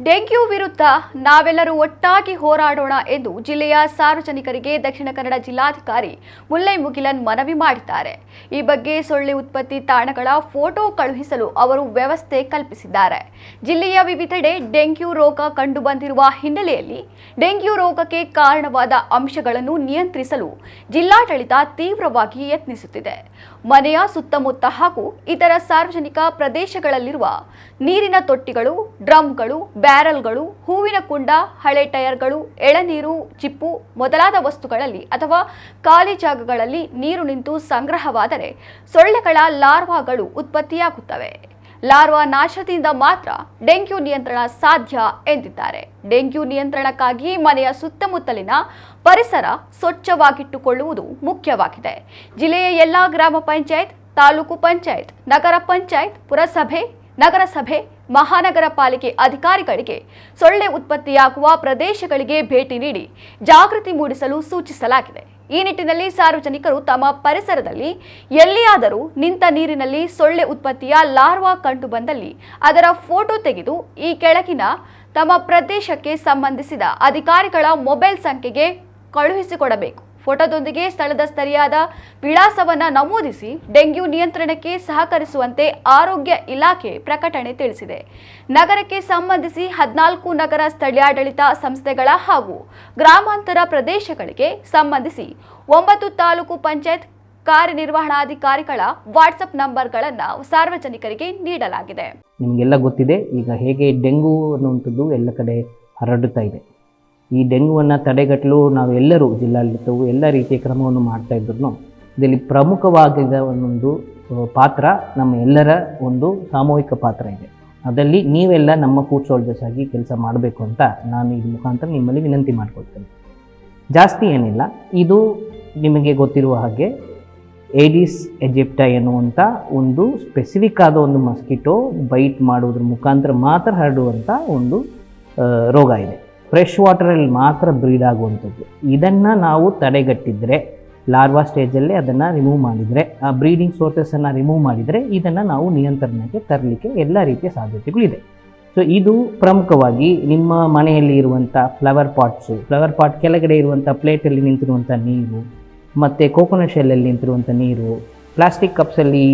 Dengue ವಿರುದ್ಧ ನಾವೆಲ್ಲರೂ ಒಟ್ಟಾಗಿ ಹೋರಾಡೋಣ ಎಂದು ಜಿಲ್ಲೆಯ ಸಾರ್ವಜನಿಕರಿಗೆ ದಕ್ಷಿಣ ಕನ್ನಡ ಜಿಲ್ಲಾಧಿಕಾರಿ ಮುಲ್ಲೈ ಮುಗಿಲನ್ ಮನವಿ ಮಾಡಿದ್ದಾರೆ. ಈ ಬಗ್ಗೆ ಸೊಳ್ಳೆ ಉತ್ಪತ್ತಿ ತಾಣಗಳ ಫೋಟೋ ಕಳುಹಿಸಲು ಅವರು ವ್ಯವಸ್ಥೆ ಕಲ್ಪಿಸಿದ್ದಾರೆ. ಜಿಲ್ಲೆಯ ವಿವಿಧೆಡೆ ಡೆಂಗ್ಯೂ ರೋಗ ಕಂಡುಬಂದಿರುವ ಹಿನ್ನೆಲೆಯಲ್ಲಿ ಡೆಂಗ್ಯೂ ರೋಗಕ್ಕೆ ಕಾರಣವಾದ ಅಂಶಗಳನ್ನು ನಿಯಂತ್ರಿಸಲು ಜಿಲ್ಲಾಡಳಿತ ತೀವ್ರವಾಗಿ ಯತ್ನಿಸುತ್ತಿದೆ. ಮನೆಯ ಸುತ್ತಮುತ್ತ ಹಾಗೂ ಇತರ ಸಾರ್ವಜನಿಕ ಪ್ರದೇಶಗಳಲ್ಲಿರುವ ನೀರಿನ ತೊಟ್ಟಿಗಳು, ಡ್ರಮ್ಗಳು ಬ್ಯಾರಲ್ಗಳು, ಹೂವಿನ ಕುಂಡ, ಹಳೆ ಟೈರ್ಗಳು, ಎಳನೀರು, ಚಿಪ್ಪು ಮೊದಲಾದ ವಸ್ತುಗಳಲ್ಲಿ ಅಥವಾ ಖಾಲಿ ಜಾಗಗಳಲ್ಲಿ ನೀರು ನಿಂತು ಸಂಗ್ರಹವಾದರೆ ಸೊಳ್ಳೆಗಳ ಲಾರ್ವಾಗಳು ಉತ್ಪತ್ತಿಯಾಗುತ್ತವೆ. ಲಾರ್ವಾ ನಾಶದಿಂದ ಮಾತ್ರ ಡೆಂಗ್ಯೂ ನಿಯಂತ್ರಣ ಸಾಧ್ಯ ಎಂದಿದ್ದಾರೆ. ಡೆಂಗ್ಯೂ ನಿಯಂತ್ರಣಕ್ಕಾಗಿ ಮನೆಯ ಸುತ್ತಮುತ್ತಲಿನ ಪರಿಸರ ಸ್ವಚ್ಛವಾಗಿಟ್ಟುಕೊಳ್ಳುವುದು ಮುಖ್ಯವಾಗಿದೆ. ಜಿಲ್ಲೆಯ ಎಲ್ಲಾ ಗ್ರಾಮ ಪಂಚಾಯತ್, ತಾಲೂಕು ಪಂಚಾಯತ್, ನಗರ ಪಂಚಾಯತ್, ಪುರಸಭೆ, ನಗರಸಭೆ ಮಹಾನಗರ ಪಾಲಿಕೆ ಅಧಿಕಾರಿಗಳಿಗೆ ಸೊಳ್ಳೆ ಉತ್ಪತ್ತಿಯಾಗುವ ಪ್ರದೇಶಗಳಿಗೆ ಭೇಟಿ ನೀಡಿ ಜಾಗೃತಿ ಮೂಡಿಸಲು ಸೂಚಿಸಲಾಗಿದೆ. ಈ ನಿಟ್ಟಿನಲ್ಲಿ ಸಾರ್ವಜನಿಕರು ತಮ್ಮ ಪರಿಸರದಲ್ಲಿ ಎಲ್ಲಿಯಾದರೂ ನಿಂತ ನೀರಿನಲ್ಲಿ ಸೊಳ್ಳೆ ಉತ್ಪತ್ತಿಯ ಲಾರ್ವಾ ಕಂಡು ಬಂದಲ್ಲಿ ಅದರ ಫೋಟೋ ತೆಗೆದು ಈ ಕೆಳಗಿನ ತಮ್ಮ ಪ್ರದೇಶಕ್ಕೆ ಸಂಬಂಧಿಸಿದ ಅಧಿಕಾರಿಗಳ ಮೊಬೈಲ್ ಸಂಖ್ಯೆಗೆ ಕಳುಹಿಸಿಕೊಡಬೇಕು. ಫೋಟೋದೊಂದಿಗೆ ಸ್ಥಳದ ಸ್ಥಳೀಯಾದ ವಿಳಾಸವನ್ನು ನಮೂದಿಸಿ ಡೆಂಗ್ಯೂ ನಿಯಂತ್ರಣಕ್ಕೆ ಸಹಕರಿಸುವಂತೆ ಆರೋಗ್ಯ ಇಲಾಖೆ ಪ್ರಕಟಣೆ ತಿಳಿಸಿದೆ. ನಗರಕ್ಕೆ ಸಂಬಂಧಿಸಿ ಹದಿನಾಲ್ಕು ನಗರ ಸ್ಥಳೀಯಾಡಳಿತ ಸಂಸ್ಥೆಗಳ ಹಾಗೂ ಗ್ರಾಮಾಂತರ ಪ್ರದೇಶಗಳಿಗೆ ಸಂಬಂಧಿಸಿ ಒಂಬತ್ತು ತಾಲೂಕು ಪಂಚಾಯತ್ ಕಾರ್ಯನಿರ್ವಹಣಾಧಿಕಾರಿಗಳ ವಾಟ್ಸಪ್ ನಂಬರ್ಗಳನ್ನು ಸಾರ್ವಜನಿಕರಿಗೆ ನೀಡಲಾಗಿದೆ. ನಿಮಗೆಲ್ಲ ಗೊತ್ತಿದೆ, ಈಗ ಹೇಗೆ ಡೆಂಗು ಅನ್ನುವಂಥದ್ದು ಎಲ್ಲ ಕಡೆ ಹರಡುತ್ತಾ ಇದೆ. ಈ ಡೆಂಗುವನ್ನು ತಡೆಗಟ್ಟಲು ನಾವೆಲ್ಲರೂ ಜಿಲ್ಲಾಡಳಿತವು ಎಲ್ಲ ರೀತಿಯ ಕ್ರಮವನ್ನು ಮಾಡ್ತಾ ಇದ್ರು ಇದರಲ್ಲಿ ಪ್ರಮುಖವಾಗಿದ್ದ ಒಂದೊಂದು ಪಾತ್ರ ನಮ್ಮ ಎಲ್ಲರ ಒಂದು ಸಾಮೂಹಿಕ ಪಾತ್ರ ಇದೆ. ಅದರಲ್ಲಿ ನೀವೆಲ್ಲ ನಮ್ಮ ಫುಡ್ ಸೋಲ್ಜರ್ಸ್ ಆಗಿ ಕೆಲಸ ಮಾಡಬೇಕು ಅಂತ ನಾನು ಈ ಮುಖಾಂತರ ನಿಮ್ಮಲ್ಲಿ ವಿನಂತಿ ಮಾಡ್ಕೊಳ್ತೇನೆ. ಜಾಸ್ತಿ ಏನಿಲ್ಲ. ಇದು ನಿಮಗೆ ಗೊತ್ತಿರುವ ಹಾಗೆ ಏಡಿಸ್ ಎಜಿಪ್ಟ ಎನ್ನುವಂಥ ಒಂದು ಸ್ಪೆಸಿಫಿಕ್ ಆದ ಒಂದು ಮಸ್ಕಿಟೋ ಬೈಟ್ ಮಾಡುವುದ್ರ ಮುಖಾಂತರ ಮಾತ್ರ ಹರಡುವಂಥ ಒಂದು ರೋಗ ಇದೆ. ಫ್ರೆಶ್ ವಾಟರಲ್ಲಿ ಮಾತ್ರ ಬ್ರೀಡ್ ಆಗುವಂಥದ್ದು. ಇದನ್ನು ನಾವು ತಡೆಗಟ್ಟಿದರೆ, ಲಾರ್ವಾ ಸ್ಟೇಜಲ್ಲೇ ಅದನ್ನು ರಿಮೂವ್ ಮಾಡಿದರೆ, ಆ ಬ್ರೀಡಿಂಗ್ ಸೋರ್ಸಸನ್ನು ರಿಮೂವ್ ಮಾಡಿದರೆ ಇದನ್ನು ನಾವು ನಿಯಂತ್ರಣಕ್ಕೆ ತರಲಿಕ್ಕೆ ಎಲ್ಲ ರೀತಿಯ ಸಾಧ್ಯತೆಗಳಿದೆ. ಸೊ ಇದು ಪ್ರಮುಖವಾಗಿ ನಿಮ್ಮ ಮನೆಯಲ್ಲಿ ಇರುವಂಥ ಫ್ಲವರ್ ಪಾಟ್ಸು ಫ್ಲವರ್ ಪಾಟ್ ಕೆಳಗಡೆ ಇರುವಂಥ ಪ್ಲೇಟಲ್ಲಿ ನಿಂತಿರುವಂಥ ನೀರು, ಮತ್ತು ಕೋಕೋನಟ್ ಶೆಲ್ಲಲ್ಲಿ ನಿಂತಿರುವಂಥ ನೀರು ಪ್ಲಾಸ್ಟಿಕ್ ಕಪ್ಸಲ್ಲಿ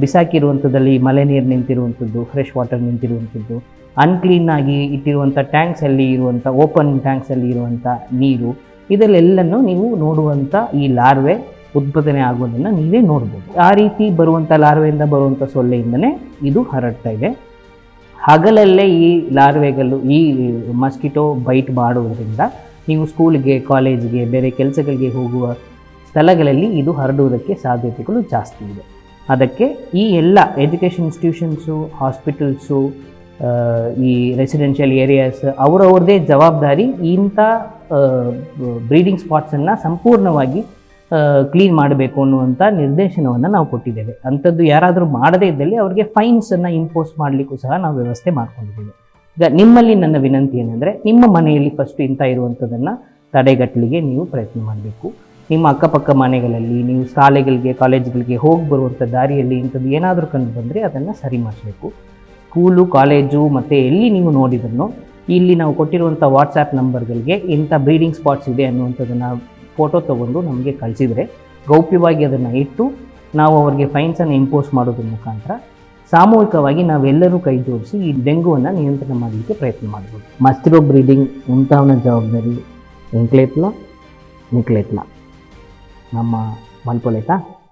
ಬಿಸಾಕಿರುವಂಥದ್ದಲ್ಲಿ ಮಳೆ ನೀರು ನಿಂತಿರುವಂಥದ್ದು ಫ್ರೆಶ್ ವಾಟರ್ ನಿಂತಿರುವಂಥದ್ದು ಅನ್ಕ್ಲೀನಾಗಿ ಇಟ್ಟಿರುವಂಥ ಟ್ಯಾಂಕ್ಸಲ್ಲಿ ಇರುವಂಥ ಓಪನ್ ಟ್ಯಾಂಕ್ಸಲ್ಲಿ ಇರುವಂಥ ನೀರು ಇದರಲ್ಲೆಲ್ಲನೂ ನೀವು ನೋಡುವಂಥ ಈ ಲಾರ್ವೆ ಉತ್ಪಾದನೆ ಆಗೋದನ್ನು ನೀವೇ ನೋಡ್ಬೋದು. ಆ ರೀತಿ ಬರುವಂಥ ಲಾರ್ವೆಯಿಂದ ಬರುವಂಥ ಸೊಳ್ಳೆಯಿಂದನೇ ಇದು ಹರಡ್ತಾ ಇದೆ. ಹಗಲಲ್ಲೇ ಈ ಲಾರ್ವೆಗಳು ಈ ಮಸ್ಕಿಟೋ ಬೈಟ್ ಮಾಡುವುದರಿಂದ ನೀವು ಸ್ಕೂಲ್ಗೆ ಕಾಲೇಜಿಗೆ ಬೇರೆ ಕೆಲಸಗಳಿಗೆ ಹೋಗುವ ಸ್ಥಳಗಳಲ್ಲಿ ಇದು ಹರಡುವುದಕ್ಕೆ ಸಾಧ್ಯತೆಗಳು ಜಾಸ್ತಿ ಇದೆ. ಅದಕ್ಕೆ ಈ ಎಲ್ಲ ಎಜುಕೇಷನ್ ಇನ್ಸ್ಟಿಟ್ಯೂಷನ್ಸು ಹಾಸ್ಪಿಟಲ್ಸು ಈ ರೆಸಿಡೆನ್ಷಿಯಲ್ ಏರಿಯಾಸ್ ಅವರವ್ರದ್ದೇ ಜವಾಬ್ದಾರಿ ಇಂಥ ಬ್ರೀಡಿಂಗ್ ಸ್ಪಾಟ್ಸನ್ನು ಸಂಪೂರ್ಣವಾಗಿ ಕ್ಲೀನ್ ಮಾಡಬೇಕು ಅನ್ನುವಂಥ ನಿರ್ದೇಶನವನ್ನು ನಾವು ಕೊಟ್ಟಿದ್ದೇವೆ. ಅಂಥದ್ದು ಯಾರಾದರೂ ಮಾಡದೇ ಇದ್ದಲ್ಲಿ ಅವರಿಗೆ ಫೈನ್ಸನ್ನು ಇಂಪೋಸ್ ಮಾಡಲಿಕ್ಕೂ ಸಹ ನಾವು ವ್ಯವಸ್ಥೆ ಮಾಡ್ಕೊಂಡಿದ್ದೇವೆ. ಈಗ ನಿಮ್ಮಲ್ಲಿ ನನ್ನ ವಿನಂತಿ ಏನೆಂದರೆ, ನಿಮ್ಮ ಮನೆಯಲ್ಲಿ ಫಸ್ಟ್ ಇಂಥ ಇರುವಂಥದ್ದನ್ನು ತಡೆಗಟ್ಟಲಿಗೆ ನೀವು ಪ್ರಯತ್ನ ಮಾಡಬೇಕು. ನಿಮ್ಮ ಅಕ್ಕಪಕ್ಕ ಮನೆಗಳಲ್ಲಿ, ನೀವು ಶಾಲೆಗಳಿಗೆ, ಕಾಲೇಜುಗಳಿಗೆ ಹೋಗಿ ಬರುವಂಥ ದಾರಿಯಲ್ಲಿ ಇಂಥದ್ದು ಏನಾದರೂ ಕಂಡು ಬಂದರೆ ಅದನ್ನು ಸರಿ ಮಾಡಬೇಕು ಸ್ಕೂಲು, ಕಾಲೇಜು ಮತ್ತು ಎಲ್ಲಿ ನೀವು ನೋಡಿದ್ರು ಇಲ್ಲಿ ನಾವು ಕೊಟ್ಟಿರುವಂಥ ವಾಟ್ಸಾಪ್ ನಂಬರ್ಗಳಿಗೆ ಇಂಥ ಬ್ರೀಡಿಂಗ್ ಸ್ಪಾಟ್ಸ್ ಇದೆ ಅನ್ನುವಂಥದ್ದನ್ನು ಫೋಟೋ ತೊಗೊಂಡು ನಮಗೆ ಕಳಿಸಿದರೆ ಗೌಪ್ಯವಾಗಿ ಅದನ್ನು ಇಟ್ಟು ನಾವು ಅವರಿಗೆ ಫೈನ್ಸನ್ನು ಇಂಪೋಸ್ ಮಾಡೋದ್ರ ಮುಖಾಂತರ ಸಾಮೂಹಿಕವಾಗಿ ನಾವೆಲ್ಲರೂ ಕೈ ಜೋಡಿಸಿ ಈ ಡೆಂಗುವನ್ನು ನಿಯಂತ್ರಣ ಮಾಡಲಿಕ್ಕೆ ಪ್ರಯತ್ನ ಮಾಡ್ಬೋದು. ಮಸ್ತಿರೋ ಬ್ರೀಡಿಂಗ್ ಮುಂತಾವನ ಜವಾಬ್ದಾರಿ. ಎಂಕ್ಲೇತ್ಲ ನಿಕ್ಲೇತ್ಲ ನಮ್ಮ ಮಲ್ಪೊಲೇತಾ